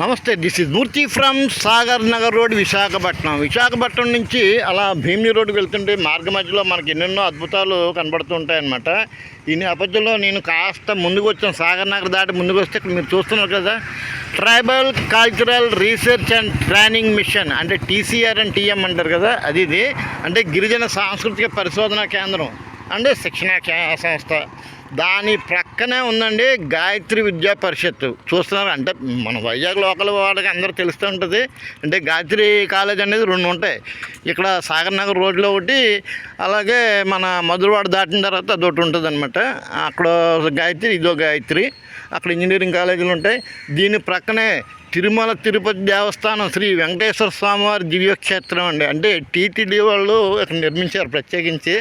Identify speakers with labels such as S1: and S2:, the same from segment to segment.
S1: నమస్తే this is Murthy from Sagar Nagar road Visakhapatnam. Visakhapatnam నుంచి అలా భీమిని రోడ్డుకి వెళ్తుంటే మార్గ మధ్యలో మనకి ఎన్నెన్నో అద్భుతాలు కనబడుతుంటాయన్నమాట ఈ నేపథ్యంలో నేను కాస్త ముందుకు వచ్చాను సాగర్ నగర్ దాటి ముందుకు వస్తే ఇక్కడ మీరు చూస్తున్నారు కదా. Tribal cultural research and training mission అంటే టీసీఆర్ అండ్ టీఎం అంటారు కదా అది ఇది. అంటే గిరిజన సాంస్కృతిక పరిశోధన కేంద్రం అంటే శిక్షణ సంస్థ. దాని ప్రక్కనే ఉందండి గాయత్రి విద్యా పరిషత్ చూస్తున్నారు అంటే మన వైజాగ్ లోకల్ వాళ్ళకి అందరూ తెలుస్తూ ఉంటుంది. అంటే గాయత్రి కాలేజ్ అనేది రెండు ఉంటాయి. ఇక్కడ సాగర్ నగర్ రోడ్లో ఒకటి అలాగే మన మధురవాడ దాటిన తర్వాత అదొకటి ఉంటుంది అనమాట అక్కడ గాయత్రి ఇదో గాయత్రి. అక్కడ ఇంజనీరింగ్ కాలేజీలు ఉంటాయి. దీని ప్రక్కనే తిరుమల తిరుపతి దేవస్థానం శ్రీ వెంకటేశ్వర స్వామివారి దివ్యక్షేత్రం అండి. అంటే టీటీడీ వాళ్ళు ఇక్కడ నిర్మించారు ప్రత్యేకించి.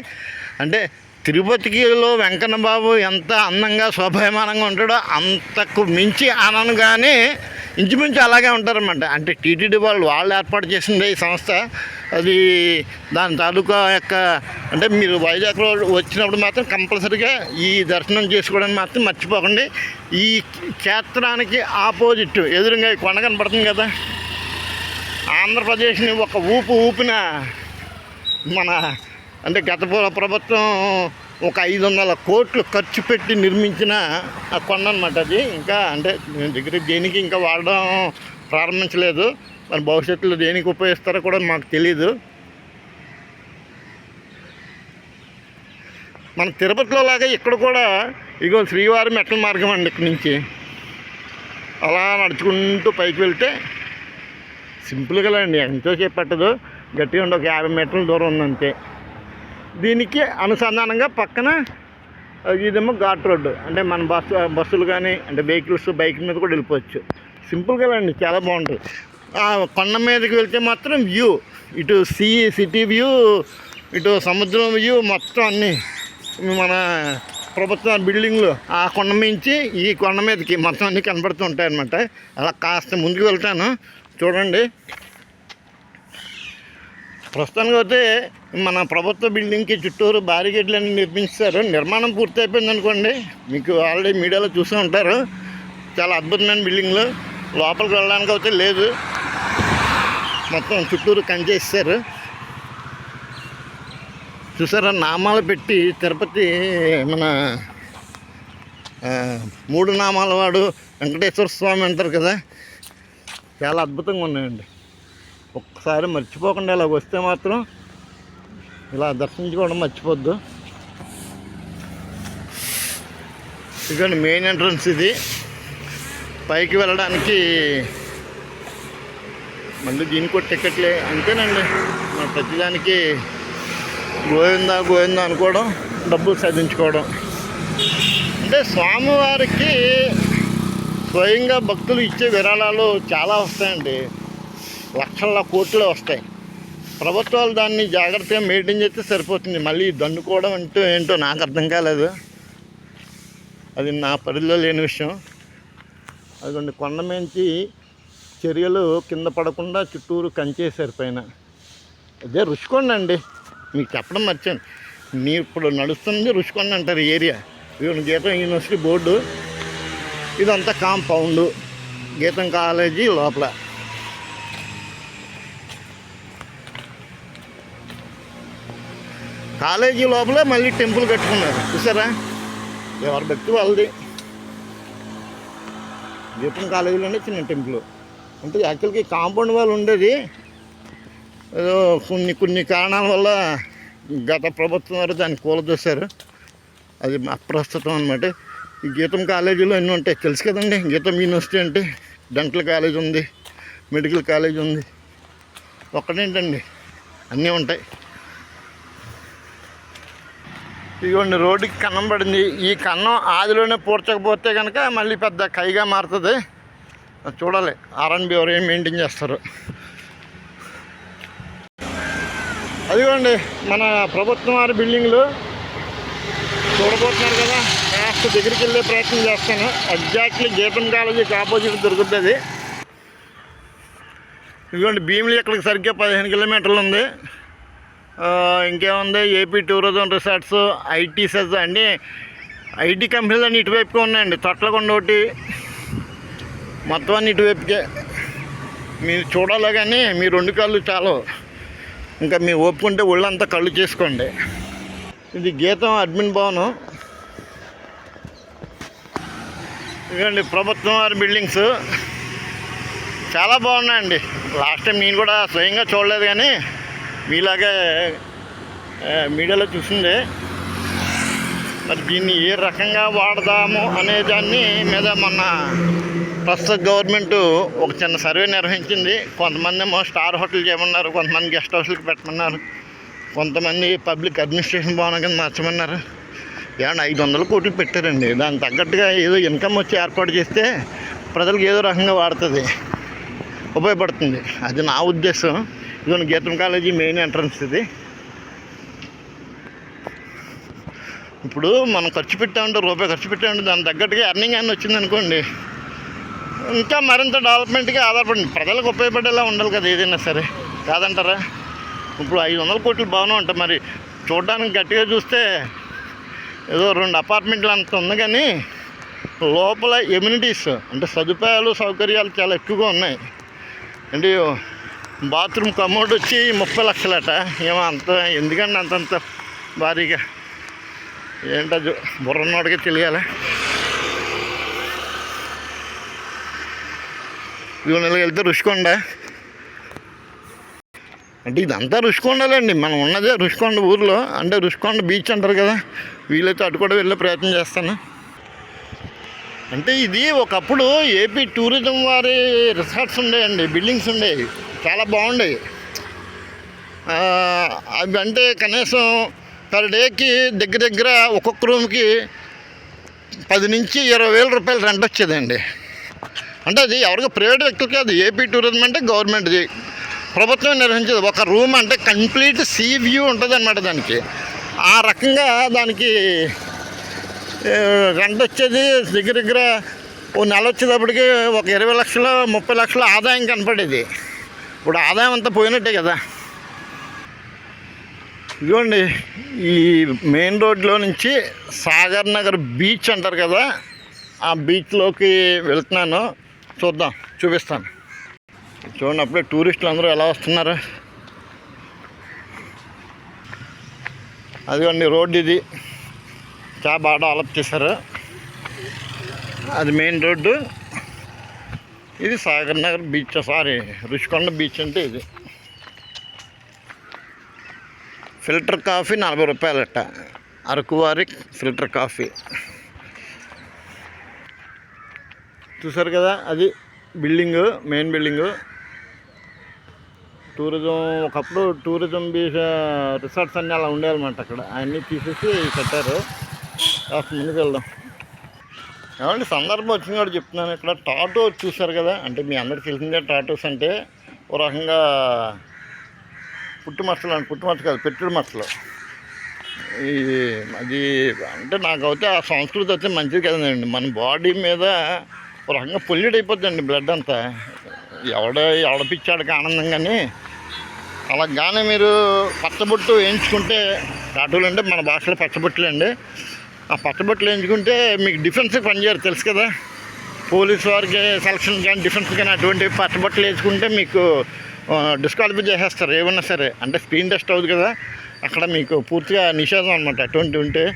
S1: అంటే తిరుపతికిలో వెంకన్న బాబు ఎంత అందంగా శోభాయమానంగా ఉంటాడో అంతకు మించి ఆనందంగానే ఇంచుమించు అలాగే ఉంటారన్నమాట. అంటే టీటీడీ వాళ్ళు వాళ్ళు ఏర్పాటు చేసింది ఈ సంస్థ. అది దాని తాలూకా యొక్క అంటే మీరు వైజాగ్లో వచ్చినప్పుడు మాత్రం కంపల్సరీగా ఈ దర్శనం చేసుకోవడానికి మాత్రం మర్చిపోకండి. ఈ క్షేత్రానికి ఆపోజిట్ ఎదురుగా కొండ కనపడుతుంది కదా. ఆంధ్రప్రదేశ్ని ఒక ఊపు ఊపిన మన అంటే గత ప్రభుత్వం ఒక ఐదు వందల కోట్లు ఖర్చు పెట్టి నిర్మించిన ఆ కొండ అనమాట అది. ఇంకా అంటే దగ్గర దేనికి ఇంకా వాడడం ప్రారంభించలేదు. మరి భవిష్యత్తులో దేనికి ఉపయోగిస్తారో కూడా మాకు తెలియదు మన తిరుపతిలో లాగా ఇక్కడ కూడా ఇగో శ్రీవారి మెట్ల మార్గం అండి ఇక్కడి నుంచి. అలా నడుచుకుంటూ పైకి వెళ్తే సింపుల్గా అండి ఎంతో సేపు పట్టదు. గట్టిగా ఉండి ఒక యాభై మీటర్ల దూరం ఉందంతే. దీనికి అనుసంధానంగా పక్కన ఇదేమో ఘాట్ రోడ్డు. అంటే మన బస్సు బస్సులు కానీ అంటే వెహికల్స్ బైక్ మీద కూడా వెళ్ళిపోవచ్చు. సింపుల్గా అండి చాలా బాగుంటుంది. ఆ కొండ మీదకి వెళ్తే మాత్రం వ్యూ ఇటు సీ సిటీ వ్యూ ఇటు సముద్రం వ్యూ మొత్తం అన్నీ. మన ప్రభుత్వ బిల్డింగ్లు ఆ కొండ మించి ఈ కొండ మీదకి మొత్తం అన్నీ కనబడుతూ ఉంటాయన్నమాట. అలా కాస్త ముందుకు వెళ్తాను. చూడండి. ప్రస్తుతానికి అయితే మన ప్రభుత్వ బిల్డింగ్కి చుట్టూరు బ్యారికేడ్లు అన్ని నిర్మించారు నిర్మాణం పూర్తి అయిపోయింది అనుకోండి మీకు ఆల్రెడీ మీడియాలో చూస్తూ ఉంటారు. చాలా అద్భుతమైన బిల్డింగ్లు. లోపలికి వెళ్ళడానికి అయితే లేదు. మొత్తం చుట్టూరు కంచేస్తారు. చూసారా నామాలు పెట్టి తిరుపతి మన మూడు నామాల వాడు వెంకటేశ్వర స్వామి అంటారు కదా. చాలా అద్భుతంగా ఉన్నాయండి. ఒక్కసారి మర్చిపోకుండా ఇలా వస్తే మాత్రం ఇలా దర్శించుకోవడం మర్చిపోద్దు. ఇదిగోండి మెయిన్ ఎంట్రన్స్ ఇది. పైకి వెళ్ళడానికి మళ్ళీ దీనికి కూడా టికెట్లే అంతేనండి. మన ప్రతిదానికి గోవిందా గోవిందా అనుకోవడం డబ్బులు సాధించుకోవడం. అంటే స్వామివారికి స్వయంగా భక్తులు ఇచ్చే విరాళాలు చాలా వస్తాయండి. లక్షల కోట్లు వస్తాయి. ప్రభుత్వాలు దాన్ని జాగ్రత్తగా మెయింటైన్ చేస్తే సరిపోతుంది. మళ్ళీ దండుకోవడం అంటూ ఏంటో నాకు అర్థం కాలేదు. అది నా పరిధిలో లేని విషయం. అదిగోండి కొండ మించి చర్యలు కింద పడకుండా చుట్టూరు కంచేశారు పైన. అదే రుషికొండ అండి. మీకు చెప్పడం మర్చాను. మీరు ఇప్పుడు నడుస్తుంది రుషికొండ అంటారు ఈ ఏరియా. ఈయన గీతం యూనివర్సిటీ బోర్డు. ఇదంతా కాంపౌండు. గీతం కాలేజీ లోపల. కాలేజీ లోపలే మళ్ళీ టెంపుల్ కట్టుకున్నారు. చూసారా? ఎవరి భక్తి వాళ్ళది? దీపం కాలేజీలోనే చిన్న టెంపుల్. అంటే యాక్చువల్గా కాంపౌండ్ వాళ్ళు ఉండేది ఏదో కొన్ని కొన్ని కారణాల వల్ల గత ప్రభుత్వం వారు దాన్ని కూలదోశారు. అది అప్రస్తుతం అనమాట ఈ గీతం కాలేజీలో ఎన్ని ఉంటాయి. తెలుసు కదండి. గీతం యూనివర్సిటీ అంటే డెంటల్ కాలేజ్ ఉంది మెడికల్ కాలేజ్ ఉంది. ఒక్కటేంటండి? అన్నీ ఉంటాయి. ఇదిగోండి రోడ్డుకి కన్నం పడింది. ఈ కన్నం ఆదిలోనే పూడ్చకపోతే కనుక మళ్ళీ పెద్ద కైగా మారుతుంది. అది చూడాలి ఆర్ఎన్బి ఎవరు ఏం మెయింటైన్ చేస్తారు. అదిగోండి మన ప్రభుత్వం వారి బిల్డింగ్లు చూడబోతున్నారు కదా. కాస్త దగ్గరికి వెళ్ళే ప్రయత్నం చేస్తాను. ఎగ్జాక్ట్లీ గీతం కాలేజీకి ఆపోజిట్ దొరుకుతుంది. ఇదిగోండి భీమిలి ఇక్కడికి సరిగ్గా పదిహేను కిలోమీటర్లు ఉంది. ఇంకేముంది? AP tourism resorts IT SEZ అండి. ఐటీ కంపెనీలు అన్నీ ఇటువైపుగా ఉన్నాయండి. తొట్లకొండ ఒకటి. మొత్తం అన్ని ఇటువైపుకే. మీరు చూడాలి కానీ మీ రెండు కళ్ళు చాలు. ఇంకా మీ ఒప్పుకుంటే ఒళ్ళంతా కళ్ళు చేసుకోండి. ఇది గీతం అడ్మిన్ భవనం. ఇదిగోండి ప్రభుత్వం వారి బిల్డింగ్స్. చాలా బాగున్నాయండి. లాస్ట్ టైం నేను కూడా స్వయంగా చూడలేదు కానీ మీలాగే మీడియాలో చూసిందే. మరి దీన్ని ఏ రకంగా వాడదాము అనే దాన్ని మీద మొన్న ప్రస్తుత గవర్నమెంట్ ఒక చిన్న సర్వే నిర్వహించింది. కొంతమంది ఏమో స్టార్ హోటల్ చేయమన్నారు కొంతమంది గెస్ట్ హౌస్లకు పెట్టమన్నారు కొంతమంది పబ్లిక్ అడ్మినిస్ట్రేషన్ భవనం కింద మార్చమన్నారు. ఏమన్నా ఐదు వందల కోట్లు పెట్టారండి. దానికి తగ్గట్టుగా ఏదో ఇన్కమ్ వచ్చి ఏర్పాటు చేస్తే ప్రజలకు ఏదో రకంగా వాడుతుంది ఉపయోగపడుతుంది. అది నా ఉద్దేశం. ఇదిగోండి గీతం కాలేజీ మెయిన్ ఎంట్రన్స్ ఇది. ఇప్పుడు మనం ఖర్చు పెట్టామంటే రూపాయి ఖర్చు పెట్టామంటే దాని తగ్గట్టుగా ఎర్నింగ్ అని వచ్చింది అనుకోండి ఇంకా మరింత డెవలప్మెంట్గా ఆధారపడి ప్రజలకు ఉపయోగపడేలా ఉండాలి కదా ఏదైనా సరే కాదంటారా? ఇప్పుడు ఐదు వందల కోట్లు భవనం అంట మరి చూడడానికి గట్టిగా చూస్తే ఏదో రెండు అపార్ట్మెంట్లు అంత ఉంది కానీ లోపల ఎమ్యూనిటీస్ అంటే సదుపాయాలు సౌకర్యాలు చాలా ఎక్కువగా ఉన్నాయి. అంటే బాత్రూమ్ కమోడ్ వచ్చి ముప్పై లక్షలట. ఏమో అంత ఎందుకండి అంతంత భారీగా? ఏంటో జో- బుర్రన్నోడికి తెలియాలి. ఇవి నెలకి వెళ్తే రుషికొండ అంటే ఇదంతా రుషికొండలేండి మనం ఉన్నదే రుషికొండ ఊర్లో. అంటే రుషికొండ బీచ్ అంటారు కదా. వీలైతే అటు కూడా వెళ్ళే ప్రయత్నం చేస్తాను. అంటే ఇది ఒకప్పుడు ఏపీ టూరిజం వారి రిసార్ట్స్ ఉండేయండి బిల్డింగ్స్ ఉండేవి చాలా బాగుండేవి. అవి అంటే కనీసం పర్ డేకి దగ్గర దగ్గర ఒక్కొక్క రూమ్కి పది నుంచి ఇరవై వేల రూపాయలు రెంట్ వచ్చేదండి. అంటే అది ఎవరికి ప్రైవేట్ వ్యక్తులకి అది ఏపీ టూరిజం అంటే గవర్నమెంట్ది. ప్రభుత్వం నిర్వహించేది. ఒక రూమ్ అంటే కంప్లీట్ సీ వ్యూ ఉంటుంది అనమాట దానికి. ఆ రకంగా దానికి రెంట్ వచ్చేది దగ్గర దగ్గర ఓ నెల వచ్చేటప్పటికి ఒక ఇరవై లక్షలు ముప్పై లక్షల ఆదాయం కనపడేది. ఇప్పుడు ఆదాయం అంతా పోయినట్టే కదా. ఇదిగోండి ఈ మెయిన్ రోడ్లో నుంచి సాగర్ నగర్ బీచ్ అంటారు కదా ఆ బీచ్లోకి వెళ్తున్నాను. చూద్దాం చూపిస్తాను. చూడండి అప్పుడే టూరిస్టులు అందరూ ఎలా వస్తున్నారు. అదిగోండి రోడ్డు ఇది. చాలా బాగా డెవలప్ చేశారు? అది మెయిన్ రోడ్డు. ఇది Sagar Nagar beach sorry Rushikonda beach అంటే ఇది. ఫిల్టర్ కాఫీ నలభై రూపాయలట. అరకువారి ఫిల్టర్ కాఫీ. చూసారు కదా అది బిల్డింగు మెయిన్ బిల్డింగు. టూరిజం ఒకప్పుడు టూరిజం బీచ్ రిసార్ట్స్ అన్నీ అలా ఉండేవన్నమాట అక్కడ. అన్నీ తీసేసి కట్టారు. కాస్త ముందుకు వెళ్దాం. ఏమండి సందర్భం వచ్చింది కూడా చెప్తున్నాను. ఇక్కడ టాటో చూసారు కదా? అంటే మీ అందరికి తెలిసిందే టాటోస్ అంటే ఓ రకంగా పుట్టు మచ్చలు అని పుట్టు మచ్చ కాదు పెట్టుడు మచ్చలు. ఈ అది అంటే నాకు అయితే ఆ సంస్కృతి అయితే మంచిది కదండి. మన బాడీ మీద ఒక రకంగా పొల్యూట్ అయిపోతుందండి బ్లడ్ అంతా. ఎవడ ఎవడపిచ్చాడికి ఆనందం కానీ. అలా కానీ మీరు పచ్చబొట్టు వేయించుకుంటే టాటూలు అంటే మన భాషలో పచ్చబొట్టులు అండి ఆ పట్టబట్టలు ఎంచుకుంటే మీకు డిఫెన్స్ పనిచేయరు తెలుసు కదా. పోలీస్ వారికి సెలక్షన్ కానీ డిఫెన్స్ కానీ అటువంటి పట్టబట్టలు వేసుకుంటే మీకు డిస్క్వాలిఫై చేసేస్తారు ఏమన్నా సరే. అంటే స్క్రీన్ టెస్ట్ అవుతుంది కదా. అక్కడ మీకు పూర్తిగా నిషేధం అనమాట అటువంటి ఉంటే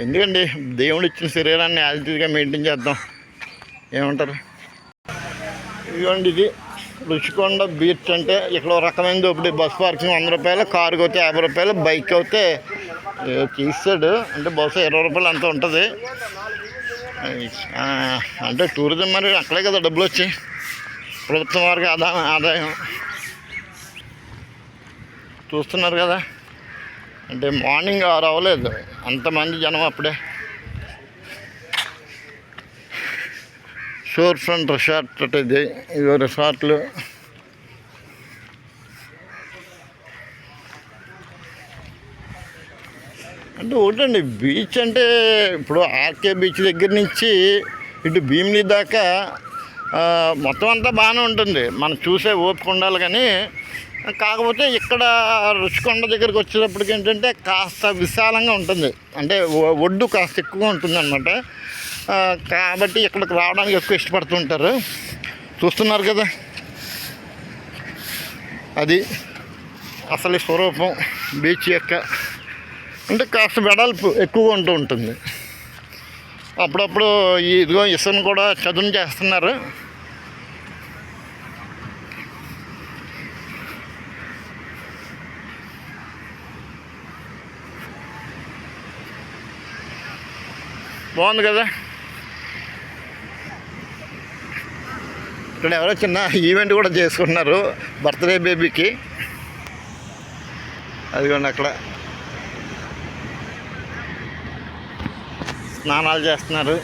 S1: ఎందుకండి? దేవుడు ఇచ్చిన శరీరాన్ని యాజిటీగా మెయింటైన్ చేద్దాం. ఏమంటారు? ఇదిగోండి ఇది. రుచికొండ బీచ్ అంటే ఇక్కడ రకమైనది రకమైన బస్ పార్కింగ్ వంద రూపాయలు కారుకి అయితే యాభై రూపాయలు బైక్ అయితే తీస్తాడు అంటే బస్సు ఇరవై రూపాయలు అంత ఉంటుంది. అంటే టూరిజం మరి అక్కడే కదా డబ్బులు వచ్చి. ప్రభుత్వం వారికి ఆదాయం ఆదాయం. చూస్తున్నారు కదా. అంటే మార్నింగ్ ఆరు అవ్వలేదు అంతమంది జనం అప్పుడే. షోర్ ఫ్రంట్ రిసార్ట్ అంటే ఇది ఇదో రిసార్ట్లు అంటే ఒకటండి బీచ్ అంటే ఇప్పుడు ఆర్కే బీచ్ దగ్గర నుంచి ఇటు భీమిలీ దాకా మొత్తం అంతా బాగానే ఉంటుంది. మనం చూసే ఓపిక ఉండాలి కానీ కాకపోతే ఇక్కడ రుచికొండ దగ్గరికి వచ్చేటప్పటికి ఏంటంటే కాస్త విశాలంగా ఉంటుంది. అంటే ఒడ్డు కాస్త ఎక్కువగా ఉంటుంది అనమాట కాబట్టి ఇక్కడికి రావడానికి ఎక్కువ ఇష్టపడుతుంటారు. చూస్తున్నారు కదా. అది అసలు స్వరూపం బీచ్ యొక్క అంటే కాస్త వెడల్పు ఎక్కువగా ఉంటూ ఉంటుంది. అప్పుడప్పుడు ఈ ఇదిగో ఇసును కూడా చదును చేస్తున్నారు. బాగుంది కదా? ఇక్కడ ఎవరో చిన్న ఈవెంట్ కూడా చేసుకుంటున్నారు. బర్త్డే బేబీకి. అదిగోండి అక్కడ. స్నానాలు చేస్తున్నారు.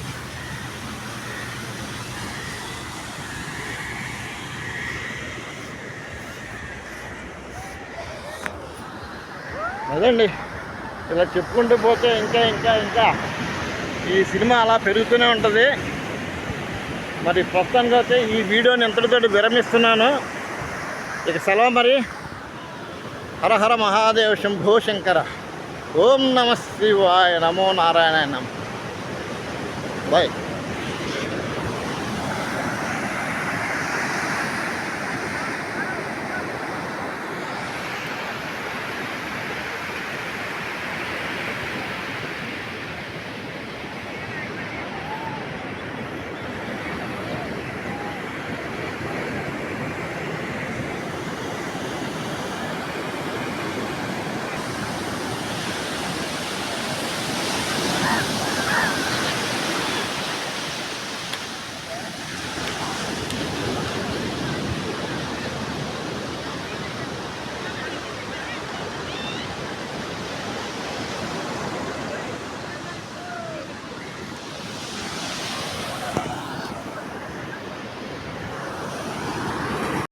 S1: అదండి. ఇలా చెప్పుకుంటూ పోతే ఇంకా ఇంకా ఇంకా ఈ సినిమా అలా పెరుగుతూనే ఉంటుంది. మరి ప్రస్తుతానికి అయితే ఈ వీడియోని ఎంతటితో విరమిస్తున్నాను. ఇక సెలవు మరి. హరహర మహాదేవ శంభో శంకర. ఓం నమ శివాయ నమో నారాయణ నమ. బాయ్.